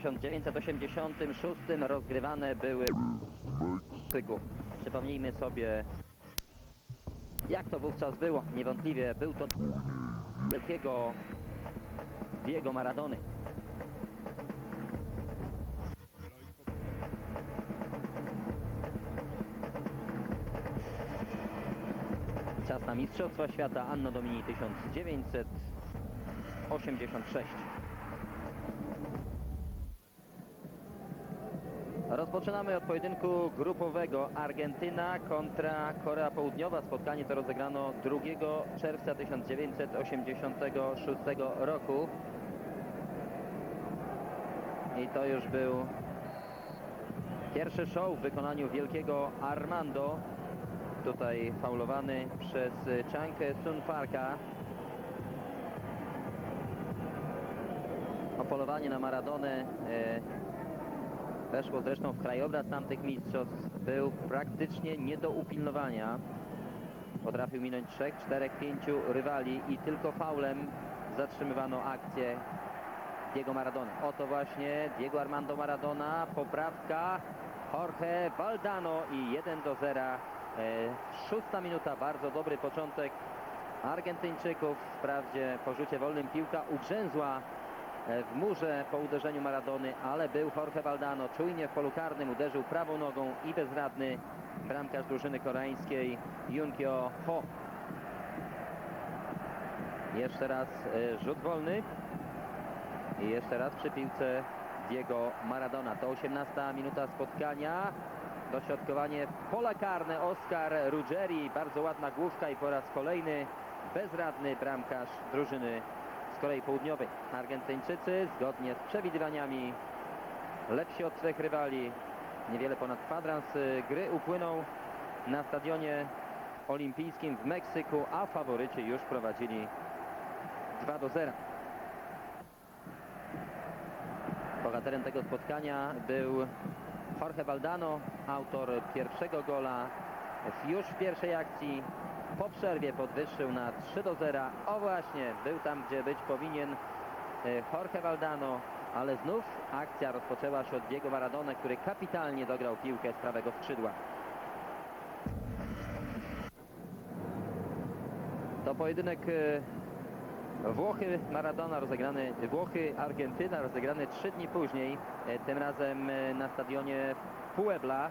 W 1986 rozgrywane były w Meksyku. Przypomnijmy sobie, jak to wówczas było. Niewątpliwie był to wielkiego Diego Maradony. Czas na Mistrzostwa Świata Anno Domini 1986. Rozpoczynamy od pojedynku grupowego Argentyna kontra Korea Południowa. Spotkanie to rozegrano 2 czerwca 1986 roku. I to już był pierwszy show w wykonaniu wielkiego Armando. Tutaj faulowany przez Chankę Sun Parka. O polowanie na Maradonę e, weszło zresztą w krajobraz tamtych mistrzostw. Był praktycznie nie do upilnowania. Potrafił minąć 3, 4, 5 rywali i tylko faulem zatrzymywano akcję Diego Maradona. Oto właśnie Diego Armando Maradona, poprawka Jorge Valdano i 1 do 0. E, szósta minuta, bardzo dobry początek Argentyńczyków. Wprawdzie po rzucie wolnym piłka ugrzęzła w murze po uderzeniu Maradony, ale był Jorge Valdano czujnie w polu karnym, uderzył prawą nogą i bezradny bramkarz drużyny koreańskiej Junkyo Ho. Jeszcze raz e, rzut wolny. I jeszcze raz przy piłce Diego Maradona. To 18 minuta spotkania. Dośrodkowanie w pole karne Oskar Ruggeri. Bardzo ładna główka i po raz kolejny bezradny bramkarz drużyny z Korei Południowej. Argentyńczycy zgodnie z przewidywaniami lepsi od trzech rywali. Niewiele ponad kwadrans y, gry upłynął na stadionie olimpijskim w Meksyku, a faworyci już prowadzili 2 do 0. Bohaterem tego spotkania był Jorge Valdano, autor pierwszego gola już w pierwszej akcji. Po przerwie podwyższył na 3 do 0. O właśnie, był tam gdzie być powinien e, Jorge Valdano, ale znów akcja rozpoczęła się od Diego Maradona, który kapitalnie dograł piłkę z prawego skrzydła. To pojedynek e, Włochy Maradona rozegrany, Włochy Argentyna rozegrany trzy dni później, e, tym razem na stadionie Puebla.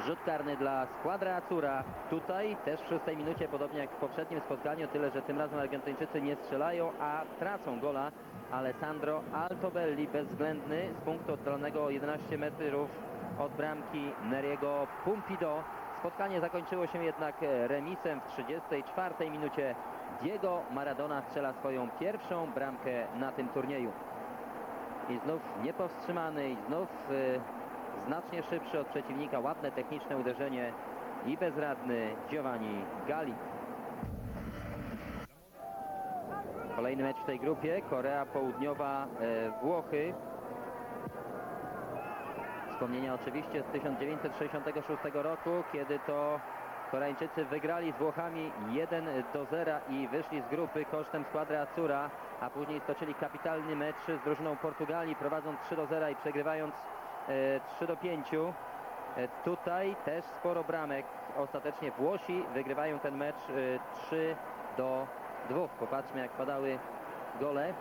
Rzut karny dla Squadra Azura. Tutaj też w szóstej minucie, podobnie jak w poprzednim spotkaniu, tyle że tym razem Argentyńczycy nie strzelają, a tracą gola. Alessandro Altobelli bezwzględny z punktu oddalonego o 11 metrów od bramki Neriego Pumpido. Spotkanie zakończyło się jednak remisem w 34 minucie. Diego Maradona strzela swoją pierwszą bramkę na tym turnieju. I znów niepowstrzymany i znów e, znacznie szybszy od przeciwnika. Ładne techniczne uderzenie i bezradny Giovanni Gali. Kolejny mecz w tej grupie. Korea Południowa, e, Włochy. Wspomnienia oczywiście z 1966 roku, kiedy to Koreańczycy wygrali z Włochami 1 do 0 i wyszli z grupy kosztem składry Acura, a później stoczyli kapitalny mecz z drużyną Portugalii, prowadząc 3 do 0 i przegrywając 3 do 5. E, tutaj też sporo bramek. Ostatecznie Włosi wygrywają ten mecz e, 3 do 2. Popatrzmy jak padały gole.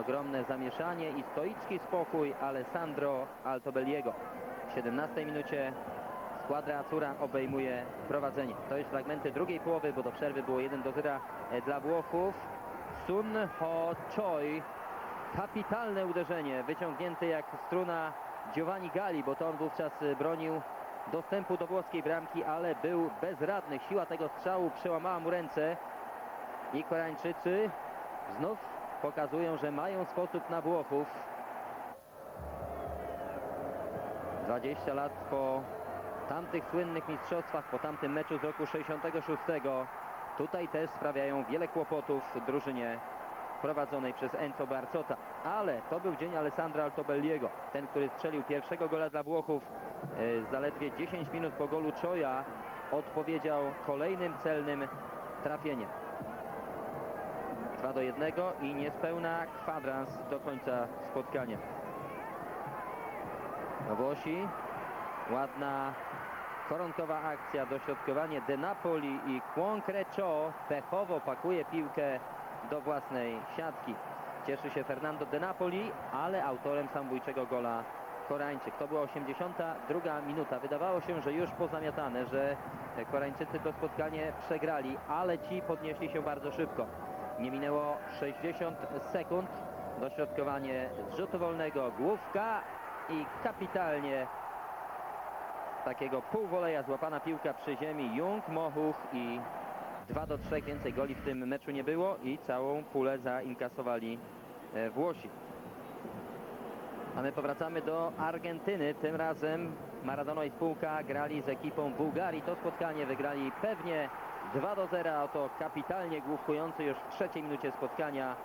Ogromne zamieszanie i stoicki spokój Alessandro Altobelliego. W 17 minucie składra Acura obejmuje prowadzenie. To jest fragmenty drugiej połowy, bo do przerwy było 1 do 0 dla Włochów. Sun Ho Choi. Kapitalne uderzenie, wyciągnięty jak struna Giovanni Gali, bo to on wówczas bronił dostępu do włoskiej bramki, ale był bezradny. Siła tego strzału przełamała mu ręce i Koreańczycy znów pokazują, że mają sposób na Włochów. 20 lat po tamtych słynnych mistrzostwach, po tamtym meczu z roku 66. Tutaj też sprawiają wiele kłopotów drużynie prowadzonej przez Enzo Barcota. Ale to był dzień Alessandra Altobelliego, ten, który strzelił pierwszego gola dla Włochów. E, Zaledwie 10 minut po golu Czoja odpowiedział kolejnym celnym trafieniem. 2 do 1 i niespełna kwadrans do końca spotkania. Włosi, ładna koronkowa akcja, dośrodkowanie De Napoli i Concrecio pechowo pakuje piłkę do własnej siatki. Cieszy się Fernando De Napoli, ale autorem samobójczego gola Koreańczyk. To była 82 minuta. Wydawało się, że już pozamiatane, że Koreańczycy to spotkanie przegrali, ale ci podnieśli się bardzo szybko. Nie minęło 60 sekund. Dośrodkowanie z rzutu wolnego, główka i kapitalnie takiego półwoleja złapana piłka przy ziemi. Jung, Mochuch i 2 do 3 więcej goli w tym meczu nie było i całą pulę zainkasowali e, Włosi. A my powracamy do Argentyny. Tym razem Maradona i spółka grali z ekipą Bułgarii. To spotkanie wygrali pewnie 2 do 0. Oto kapitalnie główkujący już w trzeciej minucie spotkania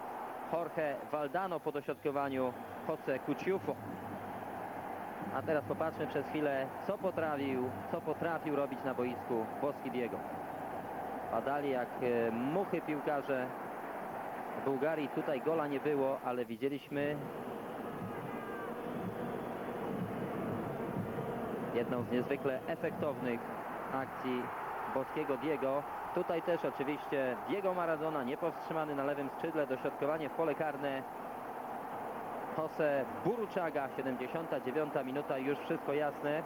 Jorge Valdano po dośrodkowaniu Jose Cuciufo. A teraz popatrzmy przez chwilę, co potrafił, co potrafił robić na boisku Boski Diego. Padali jak e, muchy piłkarze Bułgarii. Tutaj gola nie było, ale widzieliśmy jedną z niezwykle efektownych akcji boskiego Diego. Tutaj też oczywiście Diego Maradona niepowstrzymany na lewym skrzydle, dośrodkowanie w pole karne. Jose Buruczaga, 79 minuta, już wszystko jasne.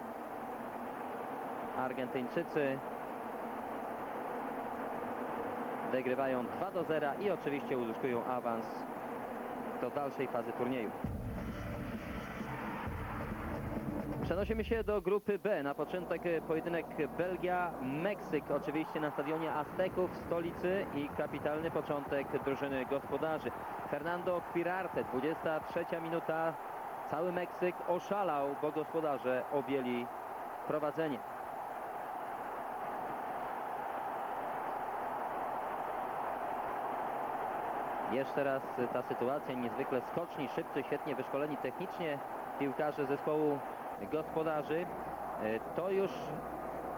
Argentyńczycy wygrywają 2 do 0 i oczywiście uzyskują awans do dalszej fazy turnieju. Przenosimy się do grupy B. Na początek pojedynek Belgia-Meksyk. Oczywiście na stadionie Azteków w stolicy i kapitalny początek drużyny gospodarzy. Fernando Quirarte, 23 minuta. Cały Meksyk oszalał, bo gospodarze objęli prowadzenie. Jeszcze raz ta sytuacja, niezwykle skoczni, szybcy, świetnie wyszkoleni technicznie piłkarze zespołu gospodarzy. E, To już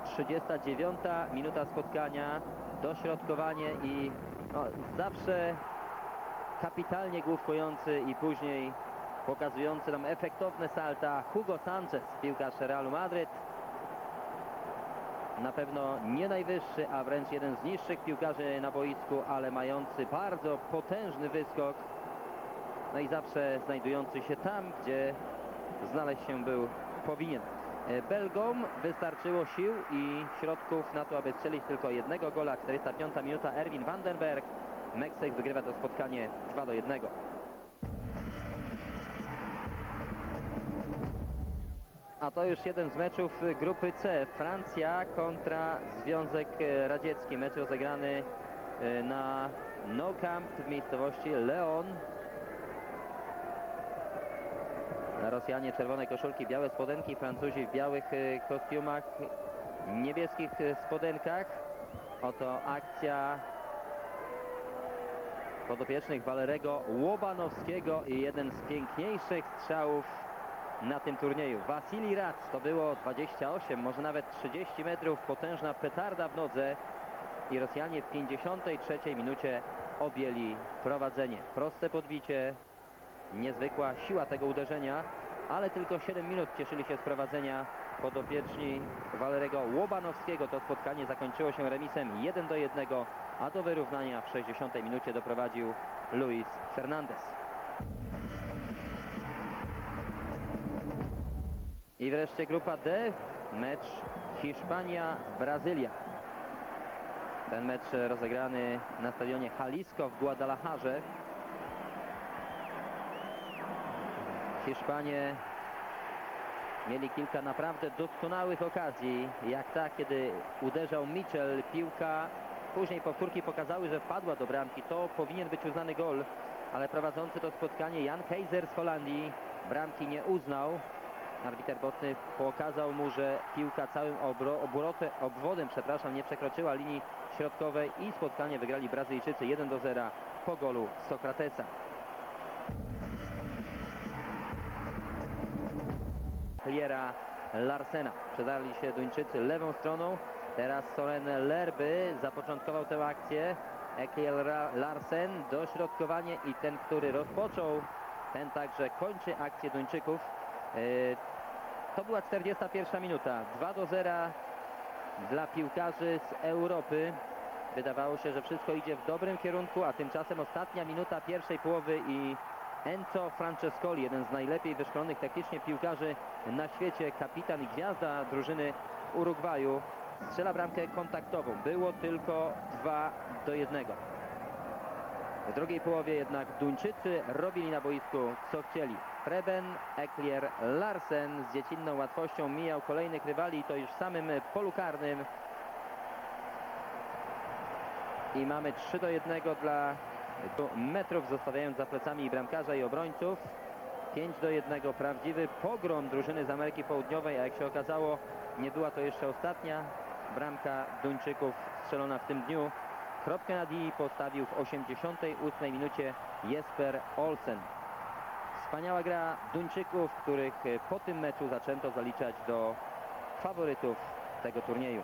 39 minuta spotkania, dośrodkowanie i no, zawsze kapitalnie główkujący i później pokazujący nam efektowne salta Hugo Sanchez, piłkarz Realu Madryt. Na pewno nie najwyższy, a wręcz jeden z niższych piłkarzy na boisku, ale mający bardzo potężny wyskok. No i zawsze znajdujący się tam, gdzie znaleźć się był powinien. E, Belgom wystarczyło sił i środków na to, aby strzelić tylko jednego gola. 45 minuta Erwin Vandenberg. Meksyk wygrywa to spotkanie 2 do 1. A to już jeden z meczów grupy C. Francja kontra Związek Radziecki. Mecz rozegrany e, na No Camp w miejscowości Leon Rosjanie czerwone koszulki, białe spodenki, Francuzi w białych e, kostiumach, niebieskich e, spodenkach. Oto akcja podopiecznych Walerego Łobanowskiego i jeden z piękniejszych strzałów na tym turnieju. Wasili Rac to było 28, może nawet 30 metrów, potężna petarda w nodze i Rosjanie w 53 minucie objęli prowadzenie. Proste podbicie, niezwykła siła tego uderzenia, ale tylko 7 minut cieszyli się z prowadzenia podopieczni Walerego Łobanowskiego. To spotkanie zakończyło się remisem 1 do 1, a do wyrównania w 60 minucie doprowadził Luis Fernandez. I wreszcie grupa D, mecz Hiszpania-Brazylia. Ten mecz rozegrany na stadionie Jalisco w Guadalajarze. Hiszpanie mieli kilka naprawdę doskonałych okazji, jak ta, kiedy uderzał Mitchell, piłka, później powtórki pokazały, że wpadła do bramki, to powinien być uznany gol, ale prowadzący to spotkanie Jan Kaiser z Holandii bramki nie uznał. Arbiter Botny pokazał mu, że piłka całym obro, obrotem, obwodem przepraszam, nie przekroczyła linii środkowej i spotkanie wygrali Brazylijczycy 1 do 0 po golu Sokratesa. Liera Larsena. Przedali się Duńczycy lewą stroną. Teraz Soren Lerby zapoczątkował tę akcję. Ekiel Larsen, dośrodkowanie i ten, który rozpoczął, ten także kończy akcję Duńczyków. E, To była 41 minuta, 2 do 0 dla piłkarzy z Europy. Wydawało się, że wszystko idzie w dobrym kierunku, a tymczasem ostatnia minuta pierwszej połowy i Enzo Francescoli, jeden z najlepiej wyszkolonych technicznie piłkarzy na świecie, kapitan i gwiazda drużyny Urugwaju, strzela bramkę kontaktową. Było tylko 2 do 1. W drugiej połowie jednak Duńczycy robili na boisku co chcieli. Preben, Eklier, Larsen z dziecinną łatwością mijał kolejnych rywali to już w samym polu karnym. I mamy 3 do 1 dla metrów, zostawiając za plecami bramkarza i obrońców. 5 do 1 prawdziwy pogrom drużyny z Ameryki Południowej, a jak się okazało, nie była to jeszcze ostatnia bramka Duńczyków strzelona w tym dniu. Kropkę nad i postawił w 88 minucie Jesper Olsen. Wspaniała gra Duńczyków, których e, po tym meczu zaczęto zaliczać do faworytów tego turnieju.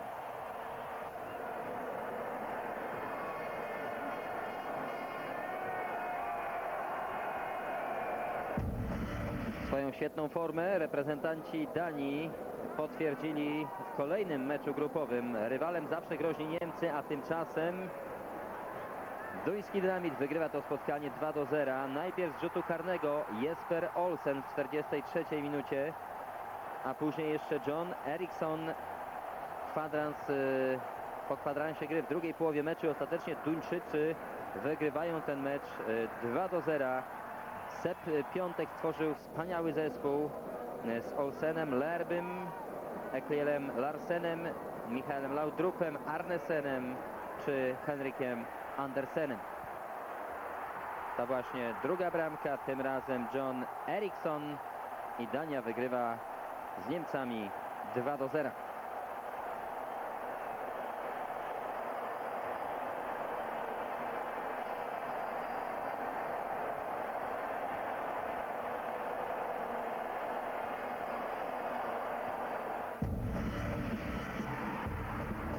Swoją świetną formę reprezentanci Danii potwierdzili w kolejnym meczu grupowym. Rywalem zawsze groźni Niemcy, a tymczasem duński dynamit wygrywa to spotkanie 2 do 0. Najpierw z rzutu karnego Jesper Olsen w 43 minucie, a później jeszcze John Eriksson kwadrans y, po kwadransie gry w drugiej połowie meczu. Ostatecznie Duńczycy wygrywają ten mecz y, 2 do 0. Sep Piątek stworzył wspaniały zespół y, z Olsenem, Lerbym, Eklielem Larsenem, Michaelem Laudrupem, Arnesenem czy Henrykiem Andersenem. To właśnie druga bramka, tym razem John Eriksson i Dania wygrywa z Niemcami 2 do 0.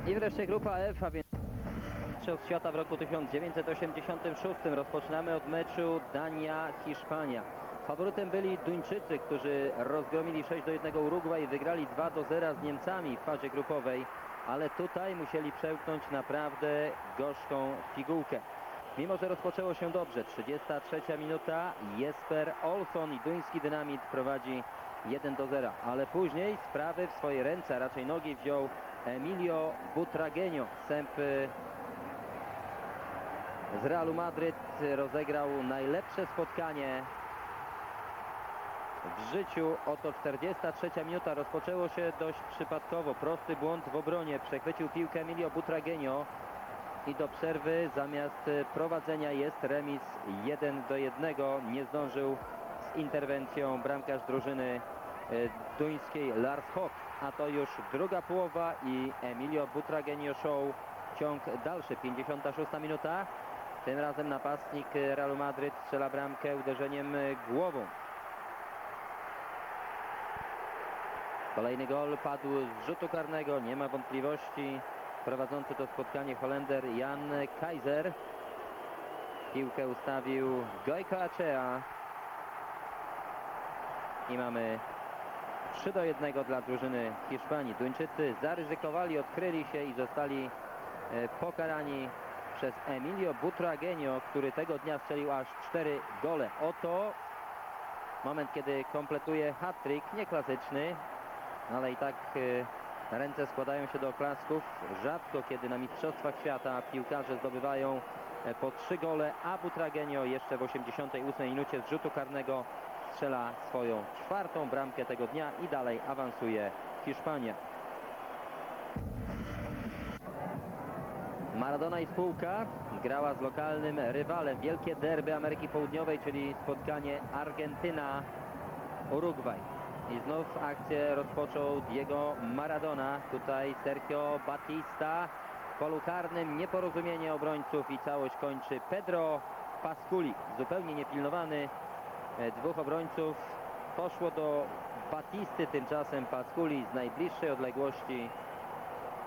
I wreszcie grupa F, a więc Mistrzostw Świata w roku 1986. Rozpoczynamy od meczu Dania-Hiszpania. Faworytem byli Duńczycy, którzy rozgromili 6 do 1 Urugwaj i wygrali 2 do 0 z Niemcami w fazie grupowej, ale tutaj musieli przełknąć naprawdę gorzką pigułkę. Mimo, że rozpoczęło się dobrze, 33 minuta, Jesper Olsson i duński dynamit prowadzi 1 do 0, ale później sprawy w swoje ręce, a raczej nogi wziął Emilio Butragenio. Sęp y, z Realu Madryt rozegrał najlepsze spotkanie w życiu. Oto 43 minuta rozpoczęło się dość przypadkowo. Prosty błąd w obronie. Przechwycił piłkę Emilio Butragenio i do przerwy zamiast prowadzenia jest remis 1 do 1. Nie zdążył z interwencją bramkarz drużyny y, duńskiej Lars Hock. A to już druga połowa i Emilio Butragenio show ciąg dalszy. 56 minuta. Tym razem napastnik Realu Madryt strzela bramkę uderzeniem głową. Kolejny gol padł z rzutu karnego, nie ma wątpliwości. Prowadzący to spotkanie Holender Jan Kaiser. Piłkę ustawił Gojko Acea. I mamy 3 do 1 dla drużyny Hiszpanii. Duńczycy zaryzykowali, odkryli się i zostali e, pokarani przez Emilio Butragenio, który tego dnia strzelił aż 4 gole. Oto moment, kiedy kompletuje hat-trick, nieklasyczny, ale i tak e, ręce składają się do oklasków. Rzadko kiedy na Mistrzostwach Świata piłkarze zdobywają e, po 3 gole, a Butragenio jeszcze w 88 minucie z rzutu karnego strzela swoją czwartą bramkę tego dnia i dalej awansuje Hiszpania. Maradona i spółka grała z lokalnym rywalem. Wielkie derby Ameryki Południowej, czyli spotkanie Argentyna-Urugwaj. I znów akcję rozpoczął Diego Maradona. Tutaj Sergio Batista w polu karnym. Nieporozumienie obrońców i całość kończy Pedro Pasculi. Zupełnie niepilnowany e, dwóch obrońców. Poszło do Batisty, tymczasem Pasculi z najbliższej odległości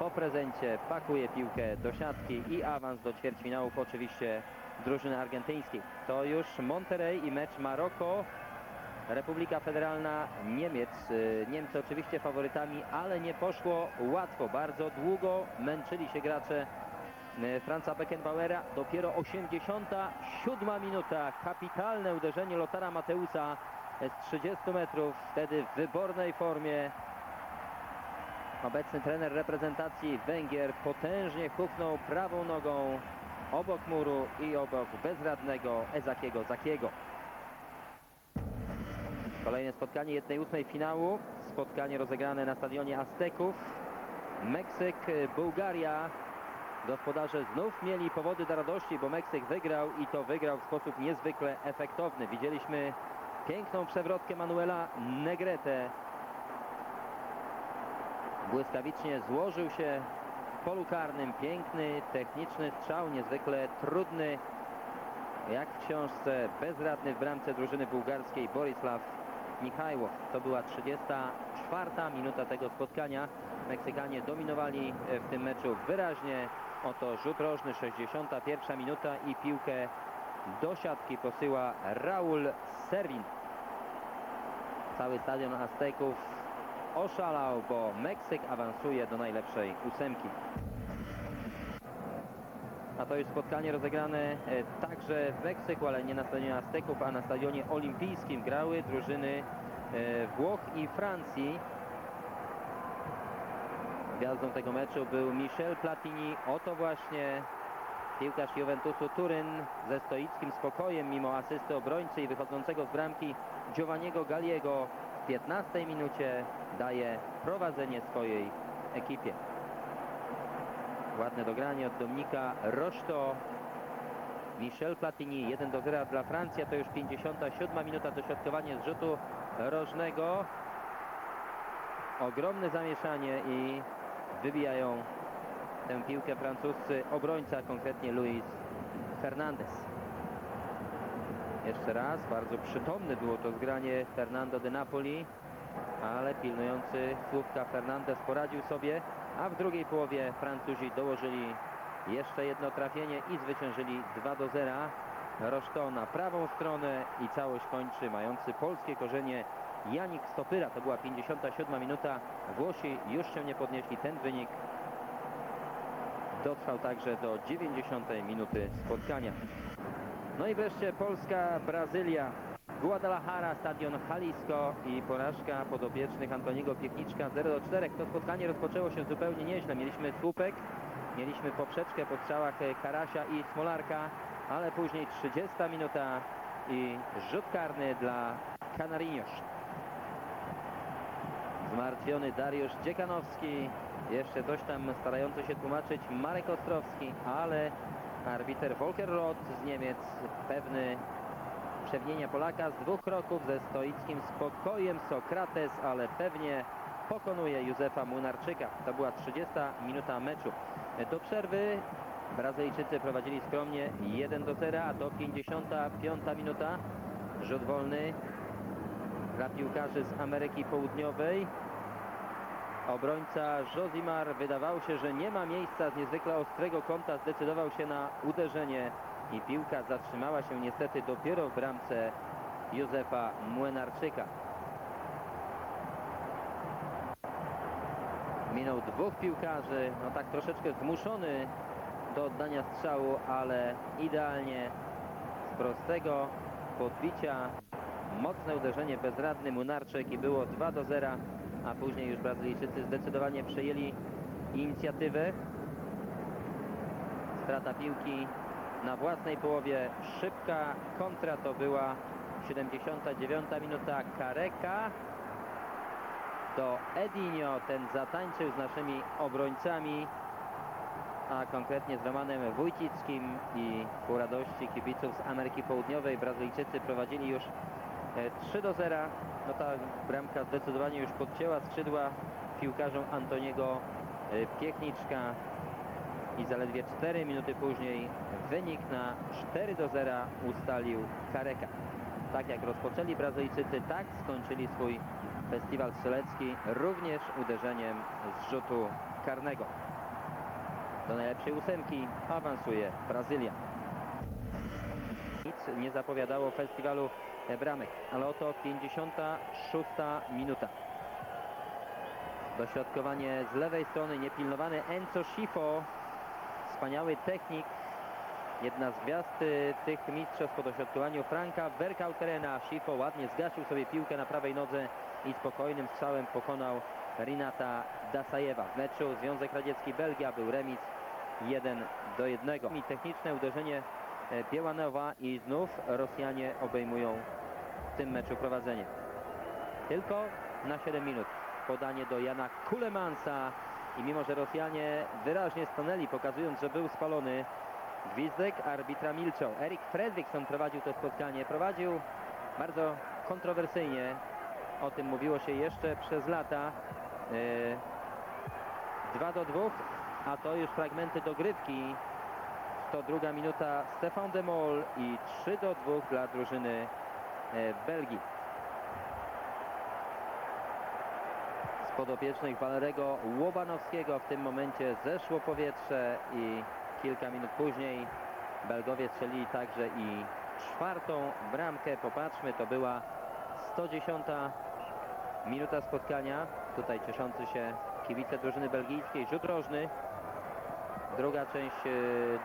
po prezencie pakuje piłkę do siatki i awans do ćwierćfinałów oczywiście drużyny argentyńskiej. To już Monterrey i mecz Maroko. Republika Federalna Niemiec. Y, Niemcy oczywiście faworytami, ale nie poszło łatwo. Bardzo długo męczyli się gracze y, Franza Beckenbauera. Dopiero 87 minuta. Kapitalne uderzenie Lotara Mateusa z 30 metrów. Wtedy w wybornej formie Obecny trener reprezentacji Węgier potężnie huknął prawą nogą obok muru i obok bezradnego Ezakiego Zakiego. Kolejne spotkanie 1-8 finału. Spotkanie rozegrane na stadionie Azteków. Meksyk, Bułgaria. Gospodarze znów mieli powody do radości, bo Meksyk wygrał i to wygrał w sposób niezwykle efektowny. Widzieliśmy piękną przewrotkę Manuela Negrete błyskawicznie złożył się w polu karnym. Piękny, techniczny strzał, niezwykle trudny. Jak w książce, bezradny w bramce drużyny bułgarskiej Borisław Michajłow. To była 34 minuta tego spotkania. Meksykanie dominowali w tym meczu wyraźnie. Oto rzut rożny, 61 minuta i piłkę do siatki posyła Raul Servin. Cały stadion Azteków oszalał, bo Meksyk awansuje do najlepszej ósemki. A to już spotkanie rozegrane e, także w Meksyku, ale nie na stadionie Azteków, a na stadionie olimpijskim grały drużyny e, Włoch i Francji. Gwiazdą tego meczu był Michel Platini. Oto właśnie piłkarz Juventusu Turyn ze stoickim spokojem mimo asysty obrońcy i wychodzącego z bramki Giovanniego Galliego w 15 minucie daje prowadzenie swojej ekipie. Ładne dogranie od Dominika Roszto. Michel Platini 1 do 0 dla Francji, a to już 57 minuta dośrodkowanie z rzutu rożnego. Ogromne zamieszanie i wybijają tę piłkę francuscy obrońca, konkretnie Luis Fernandez. Jeszcze raz, bardzo przytomne było to zgranie Fernando de Napoli, ale pilnujący słówka Fernandez poradził sobie, a w drugiej połowie Francuzi dołożyli jeszcze jedno trafienie i zwyciężyli 2 do 0. Roszto na prawą stronę i całość kończy mający polskie korzenie Janik Stopyra. To była 57 minuta. Włosi już się nie podnieśli. Ten wynik dotrwał także do 90 minuty spotkania. No i wreszcie Polska, Brazylia, Guadalajara, stadion Jalisco i porażka podopiecznych Antoniego Piechniczka 0 do 4. To spotkanie rozpoczęło się zupełnie nieźle. Mieliśmy słupek, mieliśmy poprzeczkę po strzałach Karasia i Smolarka, ale później 30 minuta i rzut karny dla Canarinos. Zmartwiony Dariusz Dziekanowski, jeszcze coś tam starający się tłumaczyć Marek Ostrowski, ale arbiter Volker Roth z Niemiec pewny przewinienia Polaka z dwóch kroków ze stoickim spokojem Sokrates, ale pewnie pokonuje Józefa Młynarczyka. To była 30 minuta meczu. Do przerwy Brazylijczycy prowadzili skromnie 1 do 0, a to 55 minuta. Rzut wolny dla piłkarzy z Ameryki Południowej. Obrońca Josimar wydawało się, że nie ma miejsca z niezwykle ostrego kąta. Zdecydował się na uderzenie i piłka zatrzymała się niestety dopiero w bramce Józefa Młynarczyka. Minął dwóch piłkarzy, no tak troszeczkę zmuszony do oddania strzału, ale idealnie z prostego podbicia mocne uderzenie bezradny Munarczyk i było 2 do 0, a później już Brazylijczycy zdecydowanie przejęli inicjatywę. Strata piłki na własnej połowie, szybka kontra to była 79 minuta. Kareka. Do Edinio, ten zatańczył z naszymi obrońcami, a konkretnie z Romanem Wójcickim i ku radości kibiców z Ameryki Południowej. Brazylijczycy prowadzili już 3 do 0. No ta bramka zdecydowanie już podcięła skrzydła piłkarzom Antoniego e, Piechniczka i zaledwie 4 minuty później wynik na 4 do 0 ustalił Kareka. Tak jak rozpoczęli Brazylijczycy, tak skończyli swój festiwal strzelecki również uderzeniem z rzutu karnego. Do najlepszej ósemki awansuje Brazylia. Nic nie zapowiadało festiwalu e, bramek, ale oto 56 minuta. Dośrodkowanie z lewej strony, niepilnowany Enzo Schifo. Wspaniały technik. Jedna z gwiazd y, tych mistrzostw po dośrodkowaniu Franka Verkauterena. Schifo ładnie zgasił sobie piłkę na prawej nodze i spokojnym strzałem pokonał Rinata Dasajewa. W meczu Związek Radziecki-Belgia był remis 1 do 1. I techniczne uderzenie e, Białanowa i znów Rosjanie obejmują tym meczu prowadzenie. Tylko na 7 minut. Podanie do Jana Kulemansa i mimo, że Rosjanie wyraźnie stanęli, pokazując, że był spalony, gwizdek arbitra milczał. Erik Fredriksson prowadził to spotkanie. Prowadził bardzo kontrowersyjnie. O tym mówiło się jeszcze przez lata. Yy, 2 do 2, a to już fragmenty dogrywki. 102 minuta Stefan de Mol i 3 do 2 dla drużyny Belgii. Z podopiecznych Walerego Łobanowskiego w tym momencie zeszło powietrze i kilka minut później Belgowie strzelili także i czwartą bramkę. Popatrzmy, to była 110 minuta spotkania. Tutaj cieszący się kibice drużyny belgijskiej. Rzut rożny. Druga część e,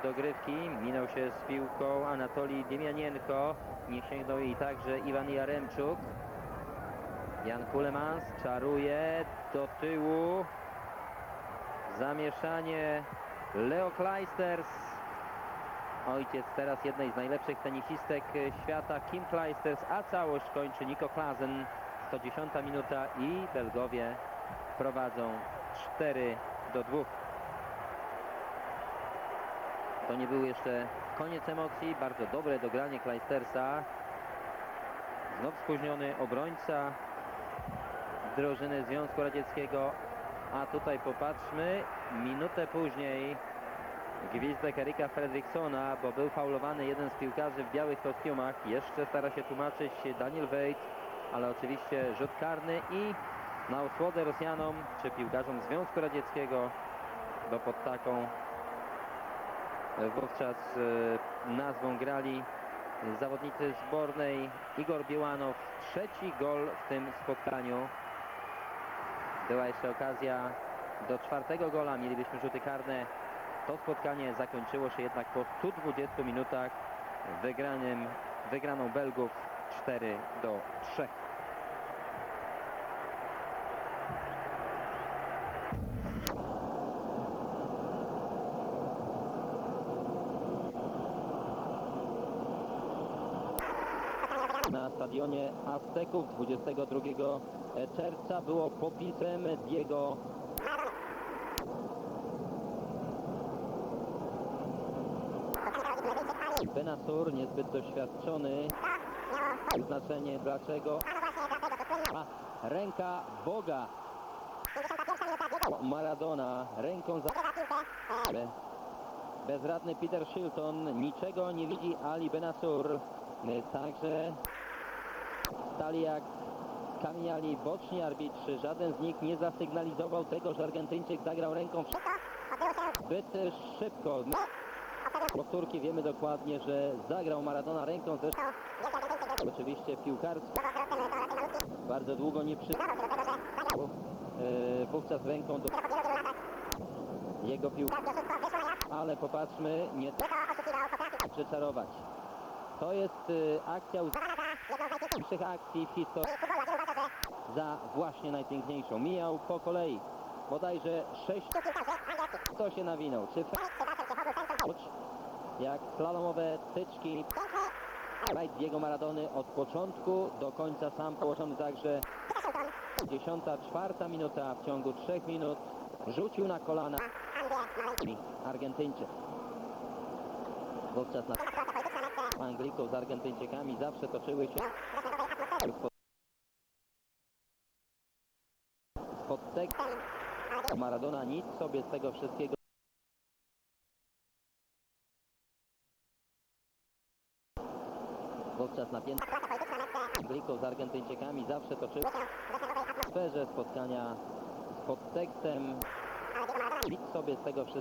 dogrywki. Minął się z piłką Anatolii Diemianienko. Nie sięgnął jej także Iwan Jaremczuk. Jan Kulemans czaruje do tyłu. Zamieszanie Leo Kleisters. Ojciec teraz jednej z najlepszych tenisistek e, świata Kim Kleisters, a całość kończy Niko Klazen. 110 minuta i Belgowie prowadzą 4 do 2. To nie był jeszcze koniec emocji. Bardzo dobre dogranie Kleistersa. Znów spóźniony obrońca drużyny Związku Radzieckiego. A tutaj popatrzmy, minutę później gwizdek Erika Fredriksona, bo był faulowany jeden z piłkarzy w białych kostiumach. Jeszcze stara się tłumaczyć Daniel Wejt, ale oczywiście rzut karny i na osłodę Rosjanom czy piłkarzom Związku Radzieckiego, bo pod taką wówczas e, nazwą grali zawodnicy zbornej Igor Biłanow. Trzeci gol w tym spotkaniu. Była jeszcze okazja do czwartego gola. Mielibyśmy rzuty karne. To spotkanie zakończyło się jednak po 120 minutach wygranym, wygraną Belgów 4 do 3. Na stadionie Azteków 22 czerwca było popisem Diego Benasur, niezbyt doświadczony. Znaczenie dlaczego? A, ręka Boga. Maradona ręką za... Be- Bezradny Peter Shilton niczego nie widzi Ali Benasur. Także stali jak skamieniali boczni arbitrzy. Żaden z nich nie zasygnalizował tego, że Argentyńczyk zagrał ręką w... zbyt szybko. Powtórki wiemy dokładnie, że zagrał Maradona ręką ze... Oczywiście piłkarstwo bardzo długo nie przy... Yy, wówczas ręką do jego pił... Ale popatrzmy, nie przeczarować. To jest y, akcja najpiękniejszych akcji w historii za właśnie najpiękniejszą. Mijał po kolei bodajże sześć... Kto się nawinął? Czy jak slalomowe tyczki rajd Diego Maradony od początku do końca sam położony także. 54 minuta w ciągu 3 minut rzucił na kolana Argentyńczyk. Wówczas na Anglików z Argentyńczykami zawsze toczyły się z podtekstem Maradona nic sobie z tego wszystkiego Wówczas napięte Anglików z Argentyńczykami zawsze toczyły w sferze spotkania z podtekstem. Nic sobie z tego wszystkiego